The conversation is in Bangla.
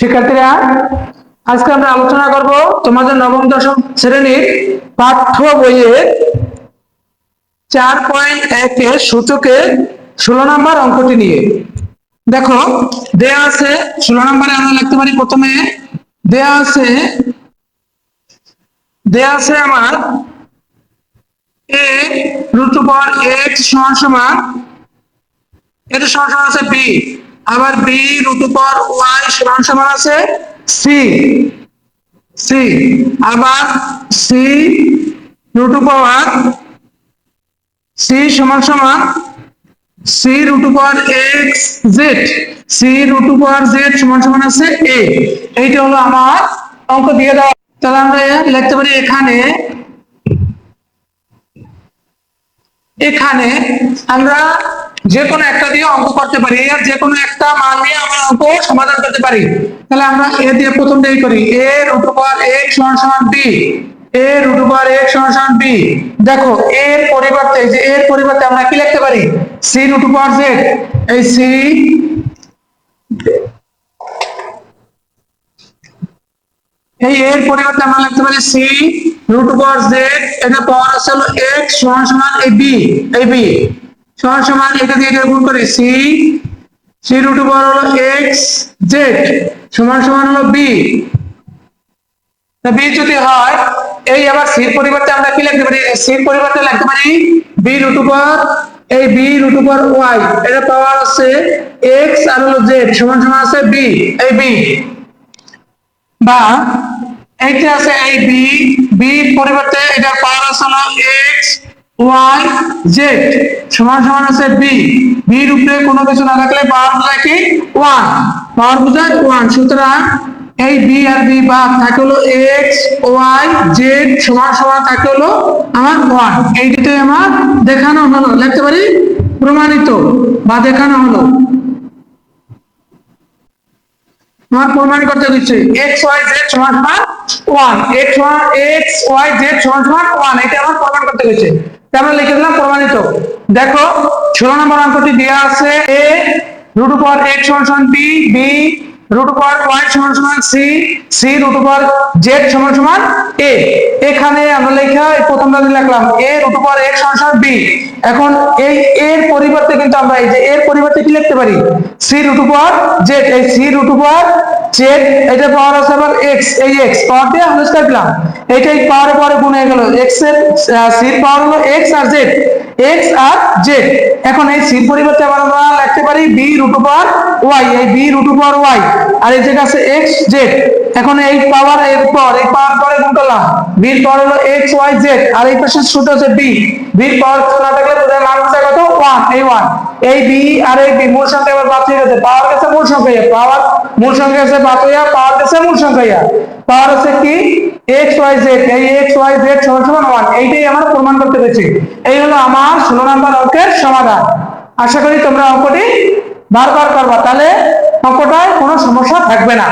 শিক্ষার্থীরা, আজকে আমরা আলোচনা করব তোমাদের নবম, দশম শ্রেণির পাঠ্য বইয়ের চার পয়েন্ট একের সূচকের ষোলো নম্বর অঙ্কটি নিয়ে। দেখো, দেয়া আছে, ষোলো নম্বরে আমরা লিখতে পারি প্রথমে, দেয়া আছে দেয়া আছে আমার এ রুট উপর এক্স সমান সমান এটা সমান সমান আছে বি। আবার বি রুট ওয়াই, সমান সমান আছে সি। সি। আবার সি রুট উপর সি সমান সমান সি রুট উপর এক্স, জেড। সি রুট উপর জেড সমান সমান আছে এ। এইটা হলো আমার অঙ্ক দিয়ে দেওয়া। তাহলে আমরা লিখতে পারি এখানে এখানে আমরা যে কোনো একটা দিয়ে অঙ্ক করতে পারি আর যে কোনো একটা মান নিয়ে আমরা অঙ্ক সমাধান করতে পারি। তাহলে আমরা এ দিয়ে প্রথম দিয়ে করি, এ রুট ওভার এক সমান সমান বি এ রুট ওভার এক সমান সমান বি দেখো এর পরিবর্তে যে এর পরিবর্তে আমরা কি লিখতে পারি? সি রুট ওভার জেড এই সি এই এর পরিবর্তে আমরা লিখতে পারি সি রুট ওভার জেড এটা পাওয়ার আছে হলো এক্স সমান সমান এই বি এই বি সমান সমান এটা দিয়ে এটা গুণ করি, সি সি রুট ওভার হলো এক্স জেড সমান সমান হলো বি বি যদি হয়, এই আবার সির পরিবর্তে আমরা কি লিখতে পারি? সির পরিবর্তে লিখতে পারি বি রুট এই বি রুট ওভার ওয়াই এটা পাওয়ার আছে এক্স আর হলো জেড সমান সমান আছে বি এই বি বা এইটা আছে এই বি বি পরিবর্তে এটার পাওয়ার আছে হলো এক্স ওয়াই জেড সমান সমান আছে বি বি উপরে কোনো কিছু না থাকলে পাওয়ার বোঝায় কি? ওয়ান পাওয়ার বোঝায় ওয়ান সুতরাং এই বি আর বি বা থাকে হলো এক্স ওয়াই জেড সমান সমান থাকে হলো আমার ওয়ান এই দুটোই আমার দেখানো হলো। লিখতে পারি? প্রমাণিত বা দেখানো হলো। আমার প্রমাণ করতে দিচ্ছে। এক্স ওয়াই জেড সমান সমান one X one X Y Z সমান সমান ওয়ান এটা আমার প্রমাণ করতে দিচ্ছে। আমরা লিখে দিলাম প্রমাণিত। দেখো, ষোলো নম্বর অঙ্কটি দেওয়া আছে এ রুট উপর এক্স সমান সমান বি বি রুট উপর ওয়াই সমান সমান সি সি রুট উপর জেড সমান সমান এ এখানে আমরা লেখা প্রথম রাজি লিখলাম এ রুট উপর এক্স সমান সমান বি এখন এই এর পরিবর্তে কিন্তু আমরা এই যে এর পরিবর্তে কি লিখতে পারি? সি রুট উপর জেড এই সি রুট উপর জেড এটা পাওয়ার আছে আবার এক্স এই এক্স পাওয়ার দিয়ে আমরা এইটা এই পাওয়ার পরে গুণ হয়ে গেল। এক্সের সির পাওয়ার হলো এক্স আর জেড এক্স আর জেড এখন এই সির পরিবর্তে আবার আমরা লিখতে পারি বি রুট ওয়াই এই বি রুট ওয়াই আর এই জায়গা আছে এক্স জেড এখন এই পাওয়ার এর পর, এই পাওয়ার পরে গুণ করলাম বির পাওয়ার হলো এক্স ওয়াই জেড আর এই পাশে সূত্র হচ্ছে বি বির পাওয়ার না থাকলে তোদের মান হচ্ছে কত? ওয়ান এই ওয়ান এই বি আর এই বি মূল সংখ্যা এবার বাদ হয়ে গেছে। পাওয়ার গেছে মূল সংখ্যা পাওয়ার মূল সংখ্যা গেছে বাদ হইয়া পাওয়ার গেছে মূল সংখ্যা পাওয়ার আছে কি? এক্স ওয়াই জেড এই এক্স ওয়াই জেড সমান সমান ওয়ান এইটাই আমরা প্রমাণ করতে পেরেছি। এই হলো আমার ষোলো নম্বর অঙ্কের সমাধান। আশা করি তোমরা অঙ্কটি বারবার করবা। তাহলে অঙ্কটায় কোনো সমস্যা থাকবে না।